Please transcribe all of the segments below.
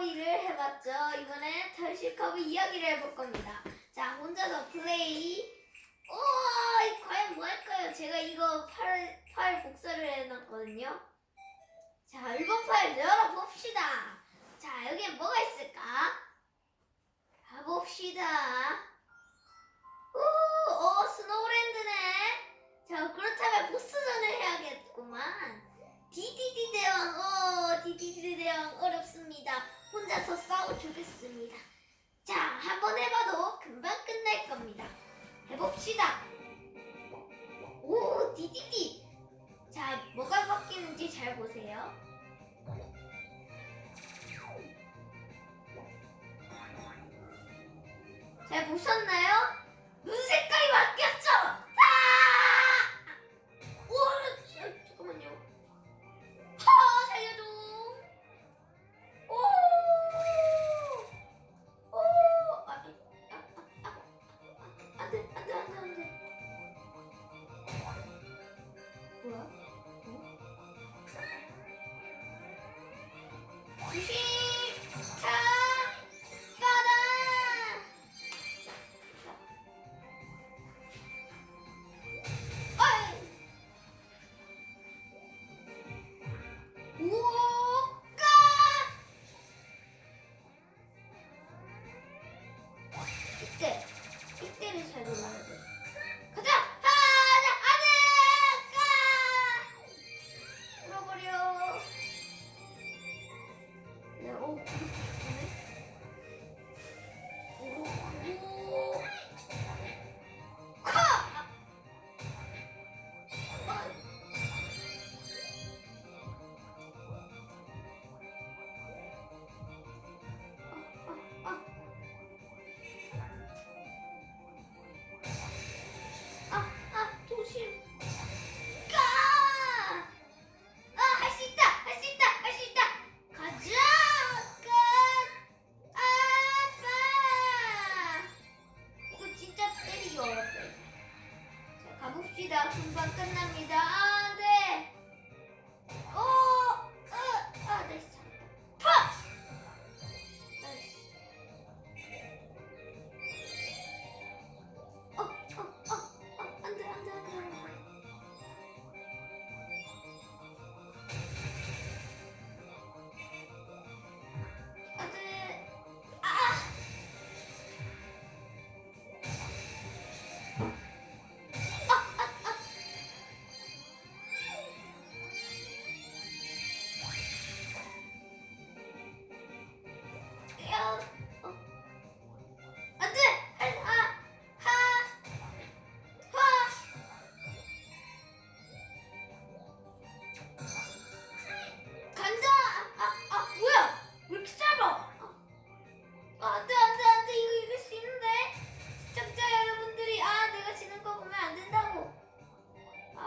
털실커비를 해봤죠. 이번엔 털실커비 이야기를 해볼 겁니다. 자, 혼자서 플레이. 오, 이 과연 뭐 할까요? 제가 이거 팔, 파일 복사를 해놨거든요. 자, 앨범 파일 열어봅시다. 자, 여기에 뭐가 있을까? 가봅시다. 혼자서 싸워주겠습니다. 자, 한번 해봐도 금방 끝날 겁니다. 해봅시다. 오, 디디디. 자, 뭐가 바뀌는지 잘 보세요. 잘 보셨나요? 눈색 어?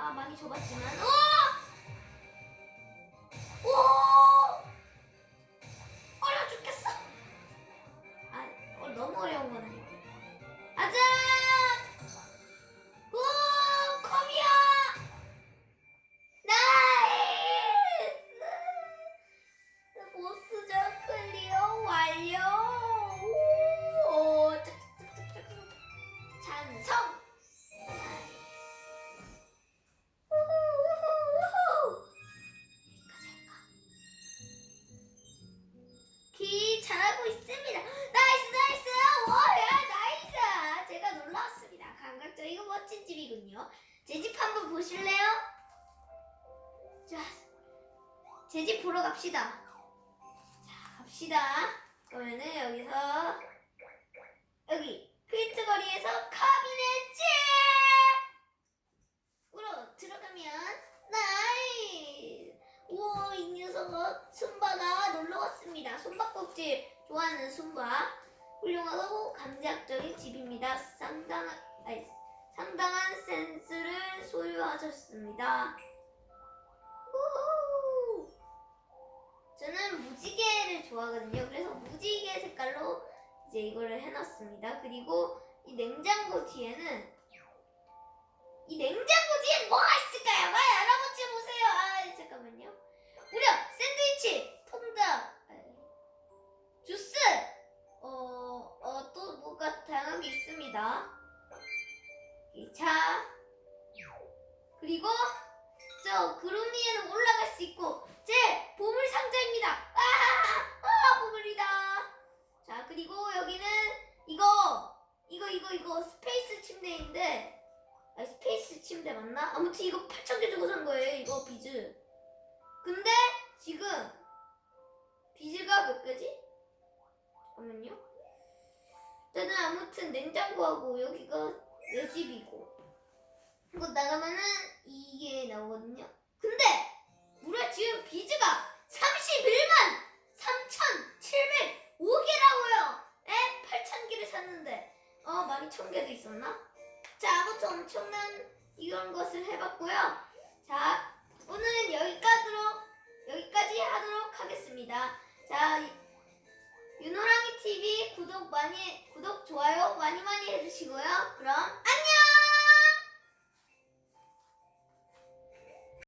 아, 많이 좁았지만. 오! 오! 보실래요? 자, 제 집 보러 갑시다. 자, 갑시다. 그러면은 여기서 여기 퀸트 거리에서 카비넷 으로 들어가면 나이스. 우와 이 녀석은 순바가 놀러 왔습니다. 손바꼭질 좋아하는 순바 훌륭하고 감각적인 집입니다. 상당한 아니, 상당한 센스를 소유하셨습니다. 저는 무지개를 좋아하거든요. 그래서 무지개 색깔로 이제 이거를 해놨습니다. 그리고 이 냉장고 뒤에는 이 냉장고 뒤에 뭐가 있을까요? 빨리 알아보지 보세요. 아 잠깐만요. 무려 샌드위치, 그리고 저 구름 위에는 올라갈 수 있고 제 보물 상자입니다. 아, 아 보물이다. 자 그리고 여기는 이거 이거 이거 이거 스페이스 침대인데 아 스페이스 침대 맞나? 아무튼 이거 8천 개 주고 산 거예요. 이거 비즈. 근데 지금 비즈가 몇 개지? 잠깐만요. 일단은 아무튼 냉장고하고 여기가 내 집이고 이거 나가면은 이게 나오거든요. 근데 무려 지금 비즈가 31만 3,705개라고요. 에? 8,000개를 샀는데 어 많이 1,000개도 있었나? 자 아무튼 엄청난 이런 것을 해봤고요. 자 오늘은 여기까지로 여기까지 하도록 하겠습니다. 자 윤호랑이 TV 구독 많이 구독 좋아요 많이 많이 해주시고요. 그럼 안녕.